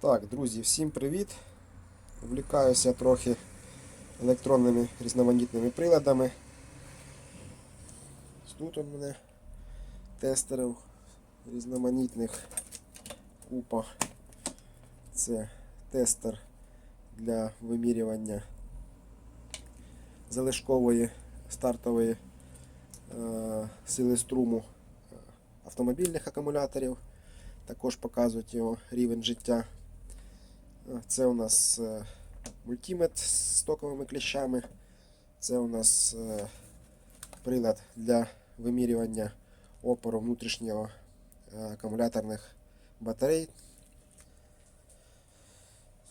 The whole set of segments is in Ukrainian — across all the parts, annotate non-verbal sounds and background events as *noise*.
Так, друзі, всім привіт! Влікаюся трохи електронними різноманітними приладами. Тут у мене тестерів різноманітних купа. Це тестер для вимірювання залишкової стартової е, сили струму е, автомобільних акумуляторів. Також показують його рівень життя. Це у нас мультимет з стоковими кліщами. Це у нас е, прилад для вимірювання опору внутрішнього е, акумуляторних батарей.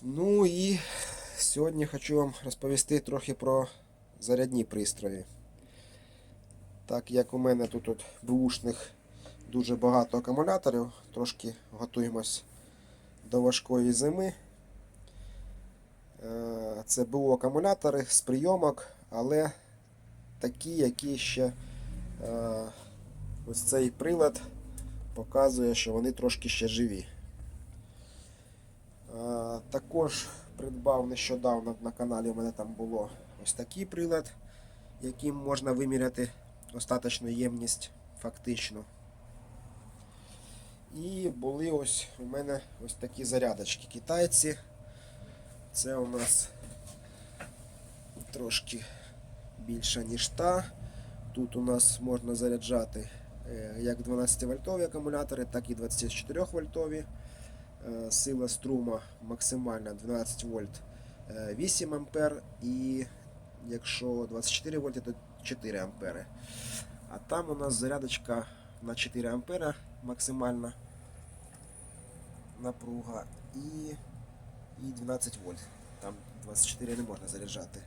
Ну і сьогодні хочу вам розповісти трохи про зарядні пристрої. Так як у мене тут от бушних дуже багато акумуляторів, трошки готуємось до важкої зими. Е, Це БУ акумулятори з прийомок, але такі, які ще е, ось цей прилад показує, що вони трошки ще живі. Е, Також придбав нещодавно на каналі у мене там було ось такий прилад, яким можна виміряти остаточну ємність фактично. І були ось у мене ось такі зарядочки китайці. Це у нас трошки більша ніж та. Тут у нас можна заряджати е, як 12 вольтові акумулятори, так і 24 вольтові. Е, Сила струма максимальна 12 вольт е, 8 ампер і якщо 24 вольти, то 4 ампери. А там у нас зарядочка на 4 ампера максимальна напруга і, і 12 вольт. Там 24 не можна заряджати.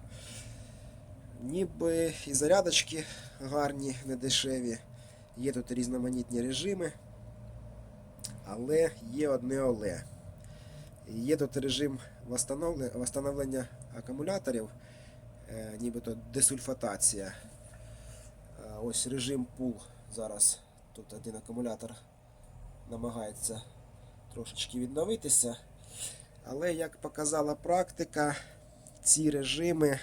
Ніби і зарядочки гарні, не дешеві. Є тут різноманітні режими. Але є одне але. Є тут режим восстановлення акумуляторів, е, нібито десульфатація. Е, Ось режим пул зараз. Тут один акумулятор намагається трошечки відновитися. Але як показала практика, ці режими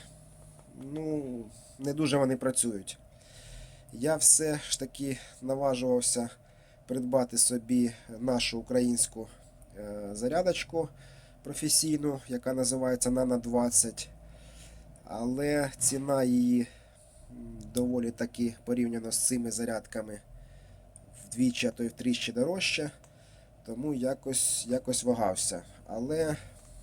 ну, не дуже вони працюють. Я все ж таки наважувався придбати собі нашу українську е, зарядочку професійну, яка називається Nano 20. Але ціна її доволі таки порівняно з цими зарядками вдвічі, а то й втричі дорожча. Тому якось, якось вагався. Але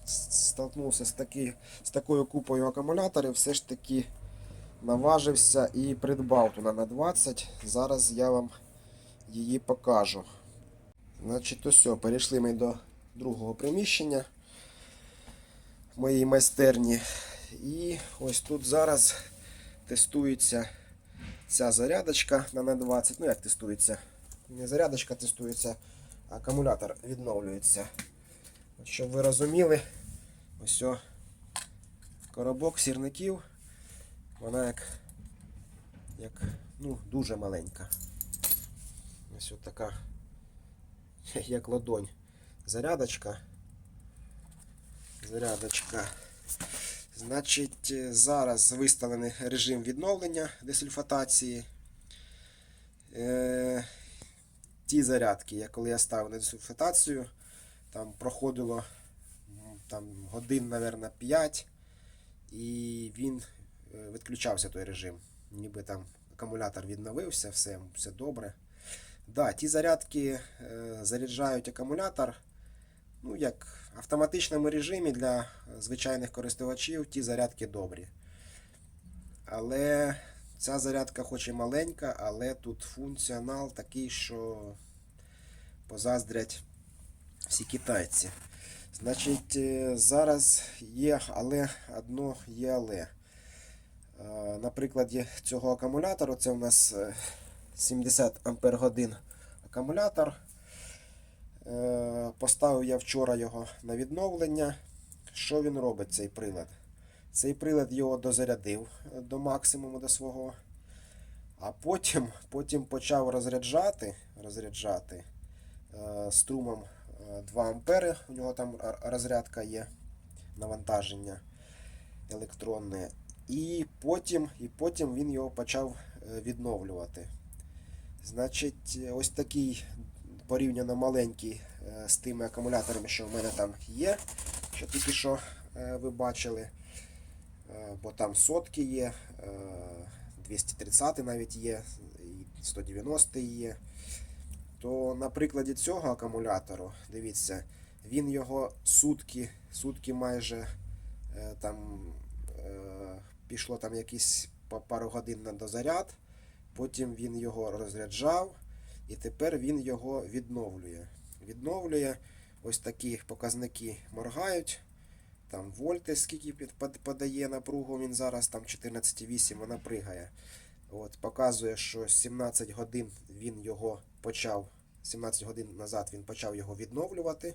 столкнувся з, таки, з такою купою акумуляторів, все ж таки наважився і придбав ту на 20. Зараз я вам її покажу. Значить, ось, перейшли ми до другого приміщення моєї майстерні. І ось тут зараз тестується ця зарядочка на на 20. Ну як тестується? Не зарядочка тестується, акумулятор відновлюється. Щоб ви розуміли, ось о, коробок сірників. Вона як, як ну, дуже маленька. Ось от така, *laughs* як ладонь. Зарядочка. Зарядочка. Значить, е, зараз виставлений режим відновлення десульфатації. Е, ті зарядки, я, коли я ставив на десульфатацію, там проходило там, годин, мабуть, 5, і він е, відключався той режим. Ніби там акумулятор відновився, все, все добре. Да, ті зарядки е, заряджають акумулятор. Ну, як в автоматичному режимі для звичайних користувачів ті зарядки добрі. Але ця зарядка хоч і маленька, але тут функціонал такий, що позаздрять всі китайці. Значить, е, зараз є але одно є але. Е, На прикладі цього акумулятору, це у нас е, 70 Ампер годин акумулятор. Е, Поставив я вчора його на відновлення. Що він робить, цей прилад? Цей прилад його дозарядив е, до максимуму до свого. А потім, потім почав розряджати, розряджати е, струмом е, е, 2 ампери, у нього там розрядка є, навантаження електронне. І потім, і потім він його почав відновлювати. Значить, ось такий порівняно маленький з тими акумуляторами, що в мене там є, що тільки що ви бачили. Е, Бо там сотки є, е, 230 навіть є, 190 є. То на прикладі цього акумулятору, дивіться, він його сутки, сутки майже е, там е, пішло там якісь пару годин на дозаряд, потім він його розряджав, і тепер він його відновлює. Відновлює ось такі показники моргають. Там вольти, скільки подає напругу, він зараз там 14,8, вона пригає. От, показує, що 17 годин він його почав, 17 годин назад він почав його відновлювати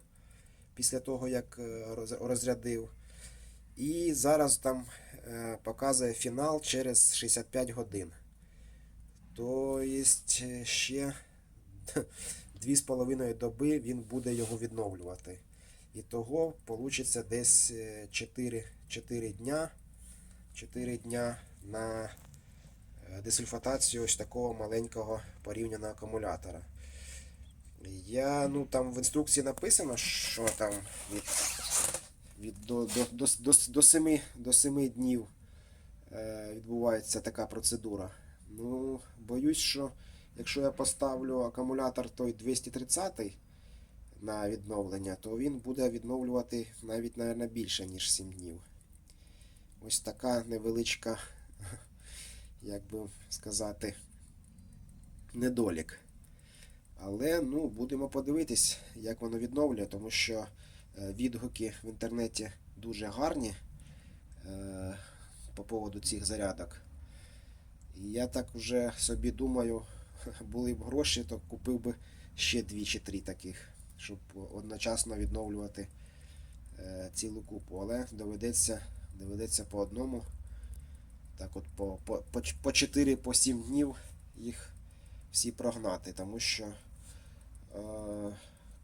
після того, як е, роз- розрядив. І зараз там е, показує фінал через 65 годин. То є ще *laughs* 2,5 доби він буде його відновлювати. І того вийде десь е, 4, 4 дня, 4 дня на е, десульфатацію ось такого маленького порівняного акумулятора. Я, ну там в інструкції написано, що там від, від до, до, до, до, до, 7, до 7 днів е, відбувається така процедура. Ну, боюсь, що якщо я поставлю акумулятор той 230 на відновлення, то він буде відновлювати навіть, мабуть, більше, ніж 7 днів. Ось така невеличка, *laughs* як би сказати, недолік. Але ну, будемо подивитись, як воно відновлює, тому що е, відгуки в інтернеті дуже гарні е, по поводу цих зарядок. І я так вже собі думаю, *laughs* були б гроші, то купив би ще дві чи три таких, щоб одночасно відновлювати е, цілу купу. Але доведеться, доведеться по одному. Так от по, по, по, по 4 по 7 днів їх всі прогнати, тому що е,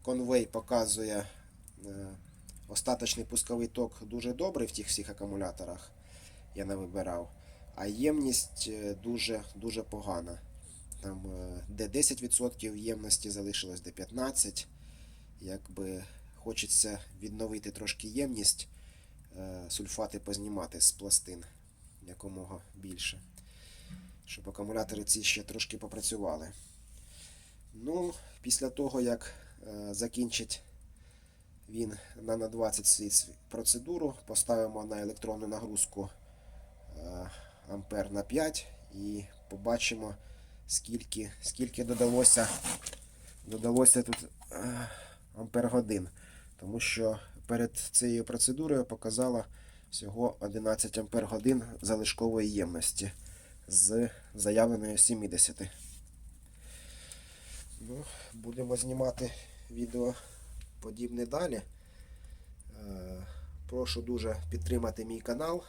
конвей показує е, остаточний пусковий ток дуже добрий в тих всіх акумуляторах. Я не вибирав. А ємність е, дуже, дуже погана. Там е, де 10% ємності залишилось, де 15%. Якби хочеться відновити трошки ємність, е, сульфати познімати з пластин якомога більше. Щоб акумулятори ці ще трошки попрацювали. Ну, після того, як е, закінчить він на, на 20 свій свій процедуру, поставимо на електронну нагрузку е, ампер на 5 і побачимо, скільки, скільки додалося, додалося тут е, ампер годин. Тому що перед цією процедурою показала всього 11 ампер годин залишкової ємності з заявленої 70. Ну, будемо знімати відео подібне далі. Е, Прошу дуже підтримати мій канал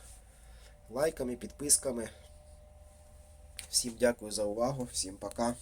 лайками, підписками. Всім дякую за увагу, всім пока.